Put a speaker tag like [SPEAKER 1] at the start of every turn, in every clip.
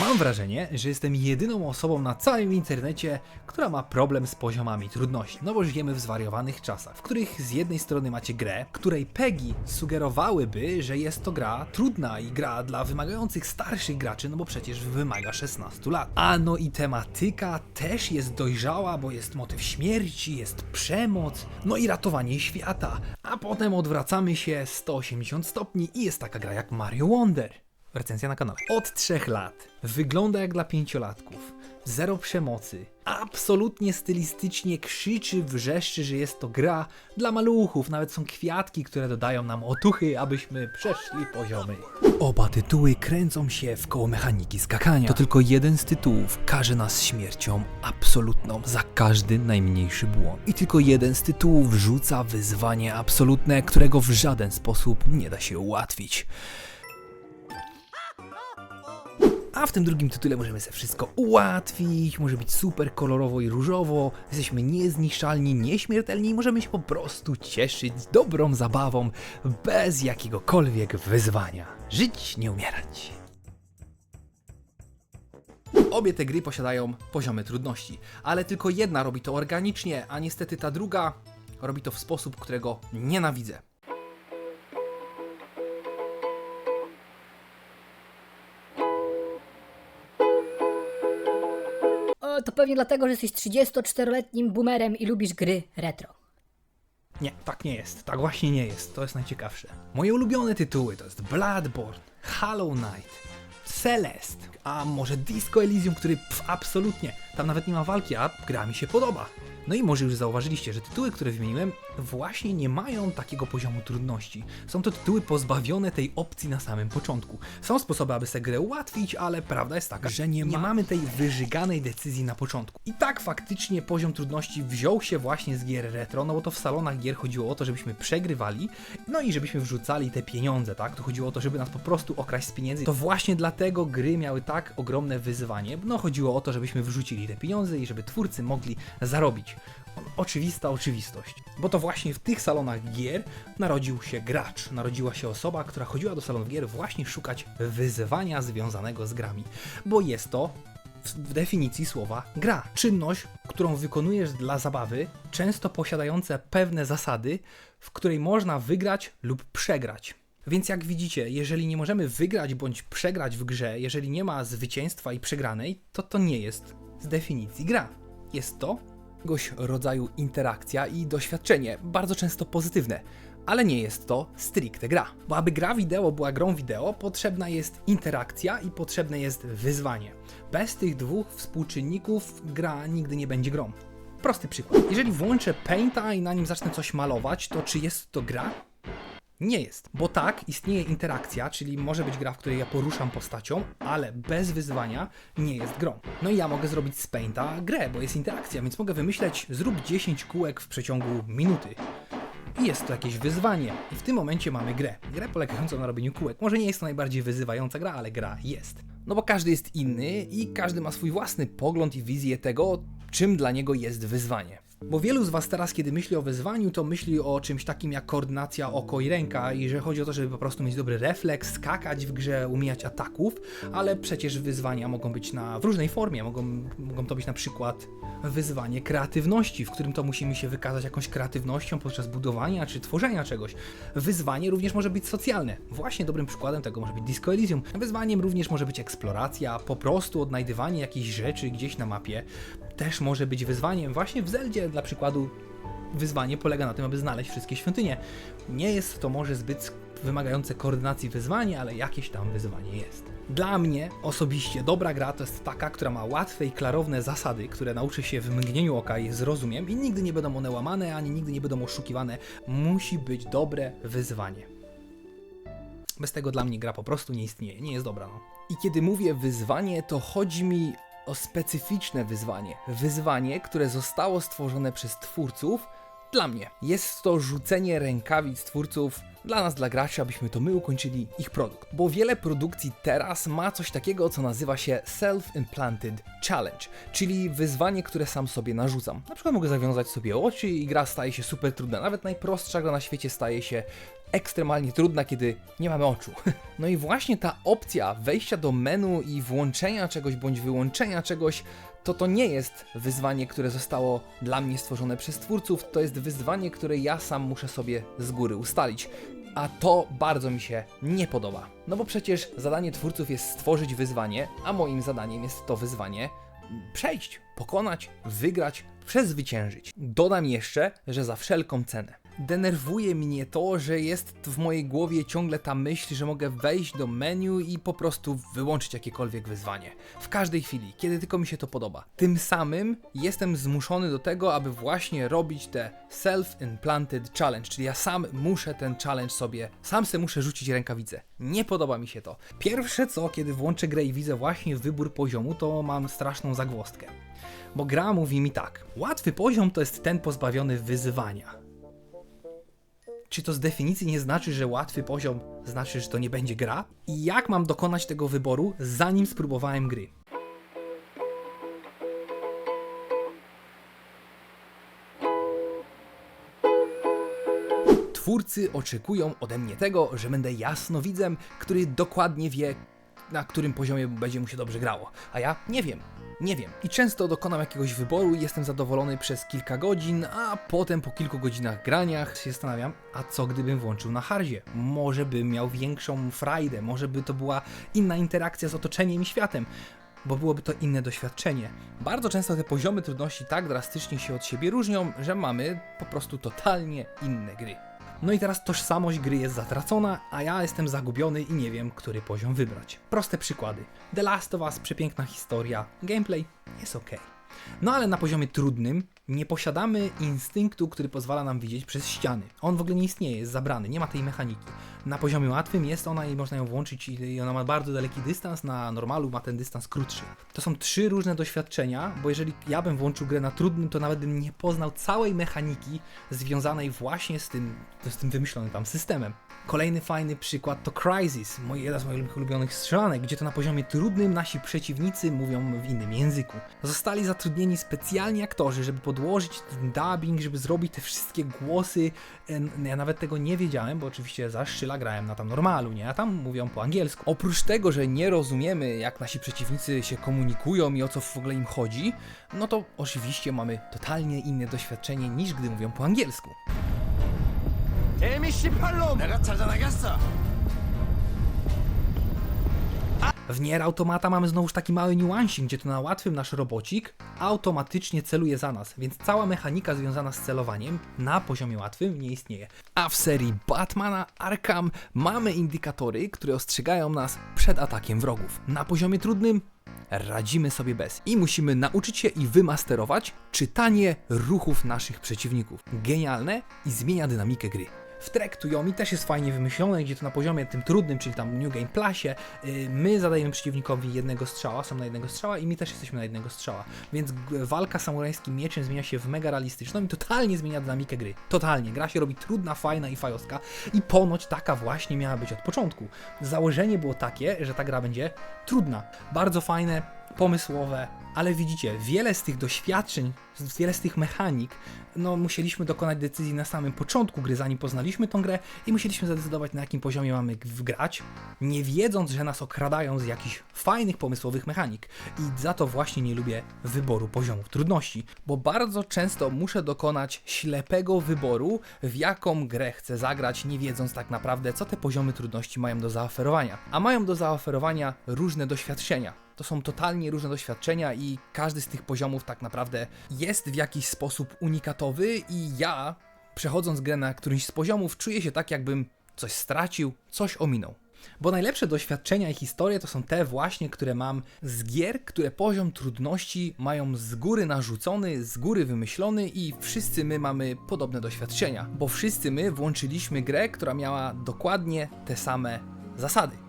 [SPEAKER 1] Mam wrażenie, że jestem jedyną osobą na całym internecie, która ma problem z poziomami trudności. No bo żyjemy w zwariowanych czasach, w których z jednej strony macie grę, której PEGI sugerowałyby, że jest to gra trudna i gra dla wymagających starszych graczy, no bo przecież wymaga 16 lat. A no i tematyka też jest dojrzała, bo jest motyw śmierci, jest przemoc, no i ratowanie świata. A potem odwracamy się 180 stopni i jest taka gra jak Mario Wonder. Recenzja na kanale. Od trzech lat. Wygląda jak dla pięciolatków. Zero przemocy. Absolutnie stylistycznie krzyczy, wrzeszczy, że jest to gra dla maluchów. Nawet są kwiatki, które dodają nam otuchy, abyśmy przeszli poziomy. Oba tytuły kręcą się w koło mechaniki skakania. To tylko jeden z tytułów każe nas śmiercią absolutną za każdy najmniejszy błąd. I tylko jeden z tytułów rzuca wyzwanie absolutne, którego w żaden sposób nie da się ułatwić. A w tym drugim tytule możemy sobie wszystko ułatwić, może być super kolorowo i różowo, jesteśmy niezniszczalni, nieśmiertelni i możemy się po prostu cieszyć dobrą zabawą bez jakiegokolwiek wyzwania. Żyć, nie umierać. Obie te gry posiadają poziomy trudności, ale tylko jedna robi to organicznie, a niestety ta druga robi to w sposób, którego nienawidzę.
[SPEAKER 2] To pewnie dlatego, że jesteś 34-letnim boomerem i lubisz gry retro.
[SPEAKER 1] Nie, tak nie jest. Tak właśnie nie jest. To jest najciekawsze. Moje ulubione tytuły to jest Bloodborne, Hollow Knight, Celeste, a może Disco Elysium, który absolutnie, tam nawet nie ma walki, a gra mi się podoba. No i może już zauważyliście, że tytuły, które wymieniłem, właśnie nie mają takiego poziomu trudności. Są to tytuły pozbawione tej opcji na samym początku. Są sposoby, aby sobie grę ułatwić, ale prawda jest taka, że nie, mamy tej wyżyganej decyzji na początku. I tak faktycznie poziom trudności wziął się właśnie z gier retro, no bo to w salonach gier chodziło o to, żebyśmy przegrywali, no i żebyśmy wrzucali te pieniądze, tak? To chodziło o to, żeby nas po prostu okraść z pieniędzy. To właśnie dlatego gry miały tak ogromne wyzwanie. No chodziło o to, żebyśmy wrzucili te pieniądze i żeby twórcy mogli zarobić. Oczywista oczywistość. Bo to właśnie w tych salonach gier narodził się gracz, narodziła się osoba, która chodziła do salonów gier właśnie szukać wyzwania związanego z grami. Bo jest to w definicji słowa gra. Czynność, którą wykonujesz dla zabawy, często posiadające pewne zasady, w której można wygrać lub przegrać. Więc jak widzicie, jeżeli nie możemy wygrać bądź przegrać w grze, jeżeli nie ma zwycięstwa i przegranej, to to nie jest z definicji gra. Jest to jakiegoś rodzaju interakcja i doświadczenie, bardzo często pozytywne, ale nie jest to stricte gra. Bo aby gra wideo była grą wideo, potrzebna jest interakcja i potrzebne jest wyzwanie. Bez tych dwóch współczynników gra nigdy nie będzie grą. Prosty przykład. Jeżeli włączę Painta i na nim zacznę coś malować, to czy jest to gra? Nie jest, bo tak, istnieje interakcja, czyli może być gra, w której ja poruszam postacią, ale bez wyzwania nie jest grą. No i ja mogę zrobić z Painta grę, bo jest interakcja, więc mogę wymyśleć, zrób 10 kółek w przeciągu minuty. I jest to jakieś wyzwanie. I w tym momencie mamy grę. Grę polegającą na robieniu kółek. Może nie jest to najbardziej wyzywająca gra, ale gra jest. No bo każdy jest inny i każdy ma swój własny pogląd i wizję tego, czym dla niego jest wyzwanie. Bo wielu z Was teraz, kiedy myśli o wyzwaniu, to myśli o czymś takim jak koordynacja oko i ręka i że chodzi o to, żeby po prostu mieć dobry refleks, skakać w grze, umijać ataków, ale przecież wyzwania mogą być na, w różnej formie. Mogą, mogą to być na przykład wyzwanie kreatywności, w którym to musimy się wykazać jakąś kreatywnością podczas budowania czy tworzenia czegoś. Wyzwanie również może być socjalne. Właśnie dobrym przykładem tego może być Disco Elysium. Wyzwaniem również może być eksploracja, po prostu odnajdywanie jakichś rzeczy gdzieś na mapie. Też może być wyzwaniem właśnie w Zeldzie, dla przykładu wyzwanie polega na tym, aby znaleźć wszystkie świątynie. Nie jest to może zbyt wymagające koordynacji wyzwanie, ale jakieś tam wyzwanie jest. Dla mnie osobiście dobra gra to jest taka, która ma łatwe i klarowne zasady, które nauczy się w mgnieniu oka i zrozumiem i nigdy nie będą one łamane, ani nigdy nie będą oszukiwane. Musi być dobre wyzwanie. Bez tego dla mnie gra po prostu nie istnieje, nie jest dobra. No. I kiedy mówię wyzwanie, to chodzi mi o specyficzne wyzwanie. Wyzwanie, które zostało stworzone przez twórców dla mnie. Jest to rzucenie rękawic twórców dla nas, dla graczy, abyśmy to my ukończyli ich produkt. Bo wiele produkcji teraz ma coś takiego, co nazywa się Self-Implanted Challenge, czyli wyzwanie, które sam sobie narzucam. Na przykład mogę zawiązać sobie oczy i gra staje się super trudna. Nawet najprostsza gra na świecie staje się ekstremalnie trudna, kiedy nie mamy oczu. No i właśnie ta opcja wejścia do menu i włączenia czegoś bądź wyłączenia czegoś, to to nie jest wyzwanie, które zostało dla mnie stworzone przez twórców, to jest wyzwanie, które ja sam muszę sobie z góry ustalić. A to bardzo mi się nie podoba. No bo przecież zadanie twórców jest stworzyć wyzwanie, a moim zadaniem jest to wyzwanie przejść, pokonać, wygrać, przezwyciężyć. Dodam jeszcze, że za wszelką cenę. Denerwuje mnie to, że jest w mojej głowie ciągle ta myśl, że mogę wejść do menu i po prostu wyłączyć jakiekolwiek wyzwanie. W każdej chwili, kiedy tylko mi się to podoba. Tym samym jestem zmuszony do tego, aby właśnie robić te self-implanted challenge, czyli ja sam muszę ten challenge sobie, sam se muszę rzucić rękawicę. Nie podoba mi się to. Pierwsze co, kiedy włączę grę i widzę właśnie wybór poziomu, to mam straszną zagwozdkę. Bo gra mówi mi tak: łatwy poziom to jest ten pozbawiony wyzwania. Czy to z definicji nie znaczy, że łatwy poziom znaczy, że to nie będzie gra? I jak mam dokonać tego wyboru, zanim spróbowałem gry? Twórcy oczekują ode mnie tego, że będę jasnowidzem, który dokładnie wie, na którym poziomie będzie mu się dobrze grało. A ja nie wiem. Nie wiem. I często dokonam jakiegoś wyboru i jestem zadowolony przez kilka godzin, a potem po kilku godzinach graniach się zastanawiam, a co gdybym włączył na hardzie? Może bym miał większą frajdę, może by to była inna interakcja z otoczeniem i światem bo byłoby to inne doświadczenie. Bardzo często te poziomy trudności tak drastycznie się od siebie różnią, że mamy po prostu totalnie inne gry. No i teraz tożsamość gry jest zatracona, a ja jestem zagubiony i nie wiem, który poziom wybrać. Proste przykłady. The Last of Us, przepiękna historia, gameplay jest ok. No ale na poziomie trudnym nie posiadamy instynktu, który pozwala nam widzieć przez ściany. On w ogóle nie istnieje, jest zabrany, nie ma tej mechaniki. Na poziomie łatwym jest ona i można ją włączyć i ona ma bardzo daleki dystans, na normalu ma ten dystans krótszy. To są trzy różne doświadczenia, bo jeżeli ja bym włączył grę na trudnym, to nawet bym nie poznał całej mechaniki związanej właśnie z tym, z tym wymyślonym tam systemem. Kolejny fajny przykład to Crysis, moje, jedna z moich ulubionych strzelanek, gdzie to na poziomie trudnym nasi przeciwnicy mówią w innym języku. Zostali zatrudnieni specjalni aktorzy, żeby podłożyć ten dubbing, żeby zrobić te wszystkie głosy. Ja nawet tego nie wiedziałem, bo oczywiście za szczyla grałem na tam normalu, nie? A tam mówią po angielsku. Oprócz tego, że nie rozumiemy, jak nasi przeciwnicy się komunikują i o co w ogóle im chodzi, no to oczywiście mamy totalnie inne doświadczenie niż gdy mówią po angielsku.
[SPEAKER 3] M18로 내
[SPEAKER 1] W Nier Automata mamy znowuż taki mały niuansik, gdzie to na łatwym nasz robocik automatycznie celuje za nas, więc cała mechanika związana z celowaniem na poziomie łatwym nie istnieje. A w serii Batmana Arkham mamy indykatory, które ostrzegają nas przed atakiem wrogów. Na poziomie trudnym radzimy sobie bez i musimy nauczyć się i wymasterować czytanie ruchów naszych przeciwników. Genialne i zmienia dynamikę gry. W Trek to Yomi też jest fajnie wymyślone, gdzie to na poziomie tym trudnym, czyli tam New Game Plusie, yy, my zadajemy przeciwnikowi jednego strzała, są na jednego strzała i my też jesteśmy na jednego strzała. Więc walka samurajskim mieczem zmienia się w mega realistyczną i totalnie zmienia dynamikę gry. Totalnie. Gra się robi trudna, fajna i fajowska i ponoć taka właśnie miała być od początku. Założenie było takie, że ta gra będzie trudna. Bardzo fajne, pomysłowe, ale widzicie, wiele z tych doświadczeń, wiele z tych mechanik, no musieliśmy dokonać decyzji na samym początku gry, zanim poznaliśmy tą grę i musieliśmy zadecydować na jakim poziomie mamy wgrać, nie wiedząc, że nas okradają z jakichś fajnych, pomysłowych mechanik. I za to właśnie nie lubię wyboru poziomów trudności, bo bardzo często muszę dokonać ślepego wyboru, w jaką grę chcę zagrać, nie wiedząc tak naprawdę, co te poziomy trudności mają do zaoferowania. A mają do zaoferowania różne doświadczenia. To są totalnie różne doświadczenia i każdy z tych poziomów tak naprawdę jest w jakiś sposób unikatowy i ja, przechodząc grę na którymś z poziomów, czuję się tak, jakbym coś stracił, coś ominął. Bo najlepsze doświadczenia i historie to są te właśnie, które mam z gier, które poziom trudności mają z góry narzucony, z góry wymyślony i wszyscy my mamy podobne doświadczenia. Bo wszyscy my włączyliśmy grę, która miała dokładnie te same zasady.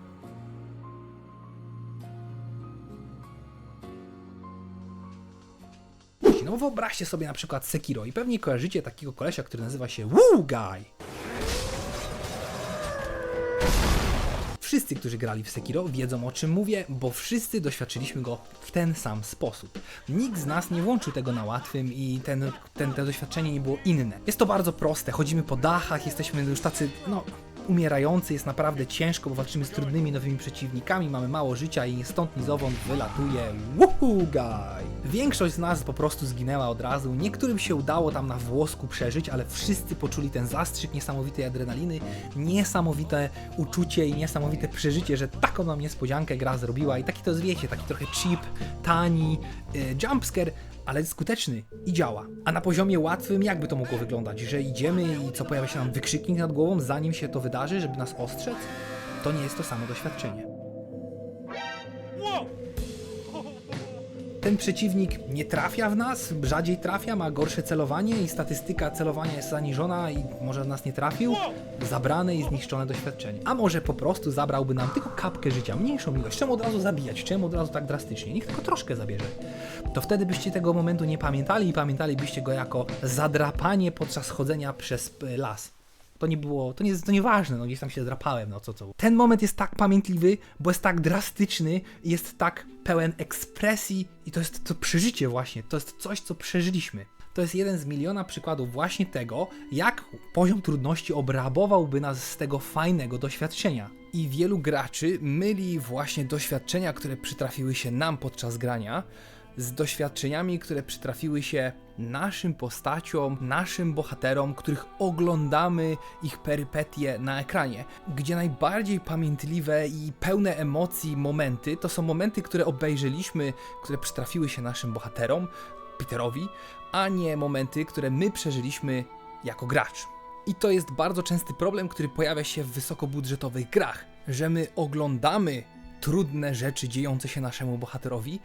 [SPEAKER 1] No wyobraźcie sobie na przykład Sekiro i pewnie kojarzycie takiego kolesia, który nazywa się Woo Guy. Wszyscy, którzy grali w Sekiro, wiedzą o czym mówię, bo wszyscy doświadczyliśmy go w ten sam sposób. Nikt z nas nie włączył tego na łatwym i ten, ten, doświadczenie nie było inne. Jest to bardzo proste, chodzimy po dachach, jesteśmy już tacy, no, umierający, jest naprawdę ciężko, bo walczymy z trudnymi nowymi przeciwnikami, mamy mało życia i stąd ni zowąd wylatuje. Woohoo Guy! Większość z nas po prostu zginęła od razu, niektórym się udało tam na włosku przeżyć, ale wszyscy poczuli ten zastrzyk niesamowitej adrenaliny, niesamowite uczucie i niesamowite przeżycie, że taką nam niespodziankę gra zrobiła. I taki to jest, wiecie, taki trochę cheap, tani yy, jumpscare, ale skuteczny i działa. A na poziomie łatwym jakby to mogło wyglądać? Że idziemy i co pojawia się nam wykrzyknik nad głową, zanim się to wydarzy, żeby nas ostrzec? To nie jest to samo doświadczenie. Ten przeciwnik nie trafia w nas, rzadziej trafia, ma gorsze celowanie i statystyka celowania jest zaniżona i może w nas nie trafił. Zabrane i zniszczone doświadczenie. A może po prostu zabrałby nam tylko kapkę życia, mniejszą ilość. Czemu od razu zabijać? Czemu od razu tak drastycznie? Niech tylko troszkę zabierze. To wtedy byście tego momentu nie pamiętali i pamiętalibyście go jako zadrapanie podczas chodzenia przez las. To nie było, to nie, to nieważne, no gdzieś tam się drapałem, no co co. Ten moment jest tak pamiętliwy, bo jest tak drastyczny, jest tak pełen ekspresji i to jest to przeżycie właśnie, to jest coś, co przeżyliśmy. To jest jeden z miliona przykładów właśnie tego, jak poziom trudności obrabowałby nas z tego fajnego doświadczenia. I wielu graczy myli właśnie doświadczenia, które przytrafiły się nam podczas grania, z doświadczeniami, które przytrafiły się naszym postaciom, naszym bohaterom, których oglądamy ich perypetie na ekranie. Gdzie najbardziej pamiętliwe i pełne emocji momenty to są momenty, które obejrzeliśmy, które przytrafiły się naszym bohaterom, Peterowi, a nie momenty, które my przeżyliśmy jako gracz. I to jest bardzo częsty problem, który pojawia się w wysokobudżetowych grach, że my oglądamy trudne rzeczy dziejące się naszemu bohaterowi,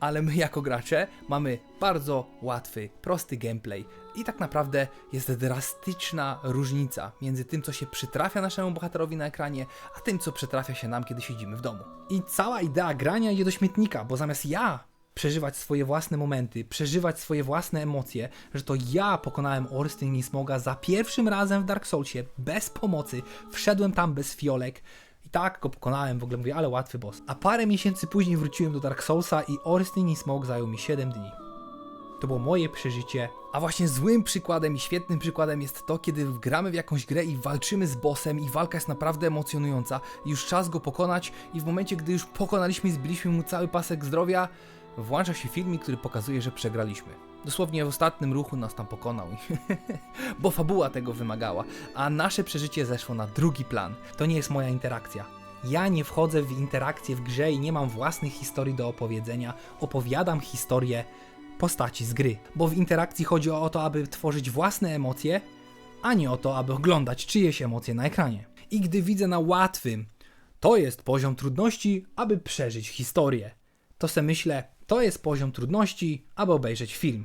[SPEAKER 1] ale my jako gracze mamy bardzo łatwy, prosty gameplay i tak naprawdę jest drastyczna różnica między tym, co się przytrafia naszemu bohaterowi na ekranie, a tym, co przytrafia się nam, kiedy siedzimy w domu. I cała idea grania idzie do śmietnika, bo zamiast ja przeżywać swoje własne momenty, przeżywać swoje własne emocje, że to ja pokonałem Orstyn i Smoga za pierwszym razem w Dark Soulsie, bez pomocy, wszedłem tam bez fiolek, i tak go pokonałem, w ogóle mówię, ale łatwy boss. A parę miesięcy później wróciłem do Dark Soulsa i Orstyn i Smoke zajął mi 7 dni. To było moje przeżycie. A właśnie złym przykładem i świetnym przykładem jest to, kiedy gramy w jakąś grę i walczymy z bossem i walka jest naprawdę emocjonująca. Już czas go pokonać i w momencie, gdy już pokonaliśmy i zbiliśmy mu cały pasek zdrowia, włącza się filmik, który pokazuje, że przegraliśmy. Dosłownie w ostatnim ruchu nas tam pokonał, bo fabuła tego wymagała, a nasze przeżycie zeszło na drugi plan. To nie jest moja interakcja. Ja nie wchodzę w interakcję w grze i nie mam własnych historii do opowiedzenia. Opowiadam historię postaci z gry, bo w interakcji chodzi o to, aby tworzyć własne emocje, a nie o to, aby oglądać czyjeś emocje na ekranie. I gdy widzę na łatwym, to jest poziom trudności, aby przeżyć historię, to se myślę, to jest poziom trudności, aby obejrzeć film.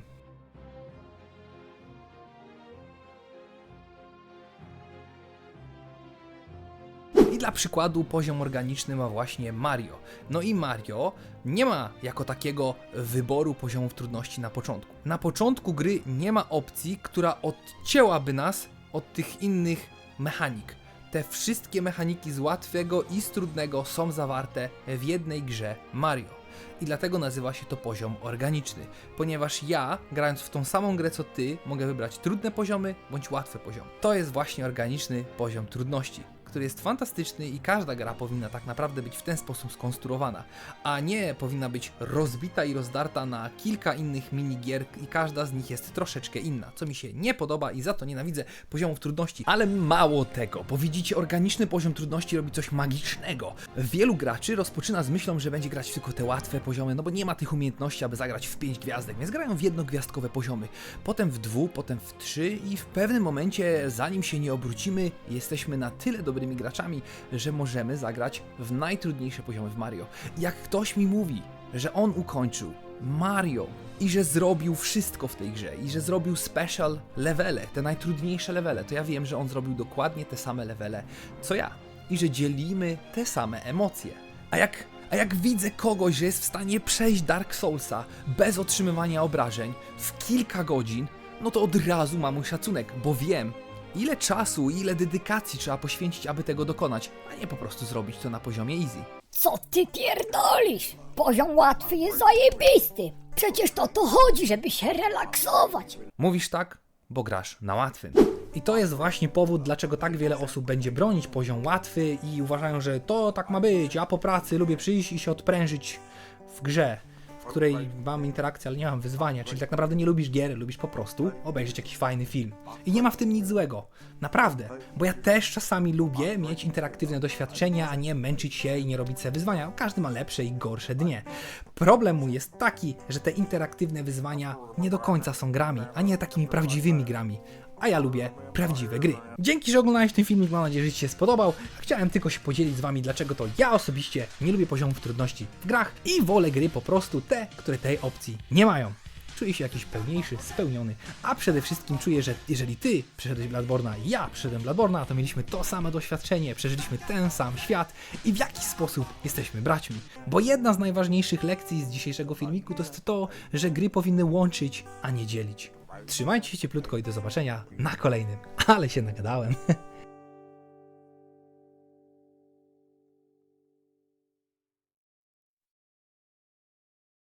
[SPEAKER 1] I dla przykładu poziom organiczny ma właśnie Mario. No i Mario nie ma jako takiego wyboru poziomów trudności na początku. Na początku gry nie ma opcji, która odcięłaby nas od tych innych mechanik. Te wszystkie mechaniki z łatwego i z trudnego są zawarte w jednej grze Mario. I dlatego nazywa się to poziom organiczny, ponieważ ja, grając w tą samą grę co ty, mogę wybrać trudne poziomy bądź łatwe poziomy. To jest właśnie organiczny poziom trudności który jest fantastyczny i każda gra powinna tak naprawdę być w ten sposób skonstruowana, a nie powinna być rozbita i rozdarta na kilka innych minigier i każda z nich jest troszeczkę inna, co mi się nie podoba i za to nienawidzę poziomów trudności. Ale mało tego, bo widzicie, organiczny poziom trudności robi coś magicznego. Wielu graczy rozpoczyna z myślą, że będzie grać tylko te łatwe poziomy, no bo nie ma tych umiejętności, aby zagrać w 5 gwiazdek, więc grają w jednogwiazdkowe poziomy, potem w dwu, potem w trzy i w pewnym momencie, zanim się nie obrócimy, jesteśmy na tyle dobrymi graczami, że możemy zagrać w najtrudniejsze poziomy w Mario. Jak ktoś mi mówi, że on ukończył Mario i że zrobił wszystko w tej grze i że zrobił special levele, te najtrudniejsze levele, to ja wiem, że on zrobił dokładnie te same levele co ja i że dzielimy te same emocje. A jak a jak widzę kogoś, że jest w stanie przejść Dark Soulsa bez otrzymywania obrażeń w kilka godzin, no to od razu mam mój szacunek, bo wiem, ile czasu i ile dedykacji trzeba poświęcić, aby tego dokonać, a nie po prostu zrobić to na poziomie easy.
[SPEAKER 2] Co ty pierdolisz? Poziom łatwy jest zajebisty. Przecież to to chodzi, żeby się relaksować.
[SPEAKER 1] Mówisz tak, bo grasz na łatwym. I to jest właśnie powód, dlaczego tak wiele osób będzie bronić poziom łatwy i uważają, że to tak ma być. Ja po pracy lubię przyjść i się odprężyć w grze, w której mam interakcję, ale nie mam wyzwania. Czyli tak naprawdę nie lubisz gier, lubisz po prostu obejrzeć jakiś fajny film. I nie ma w tym nic złego. Naprawdę. Bo ja też czasami lubię mieć interaktywne doświadczenia, a nie męczyć się i nie robić sobie wyzwania. Każdy ma lepsze i gorsze dnie. Problem mój jest taki, że te interaktywne wyzwania nie do końca są grami, a nie takimi prawdziwymi grami a ja lubię prawdziwe gry. Dzięki, że oglądałeś ten filmik, mam nadzieję, że Ci się spodobał. Chciałem tylko się podzielić z Wami, dlaczego to ja osobiście nie lubię poziomów trudności w grach i wolę gry po prostu te, które tej opcji nie mają. Czuję się jakiś pełniejszy, spełniony, a przede wszystkim czuję, że jeżeli Ty przeszedłeś Bladborna ja przeszedłem Bladborna, to mieliśmy to samo doświadczenie, przeżyliśmy ten sam świat i w jakiś sposób jesteśmy braćmi. Bo jedna z najważniejszych lekcji z dzisiejszego filmiku to jest to, że gry powinny łączyć, a nie dzielić. Trzymajcie się cieplutko i do zobaczenia na kolejnym. Ale się nagadałem.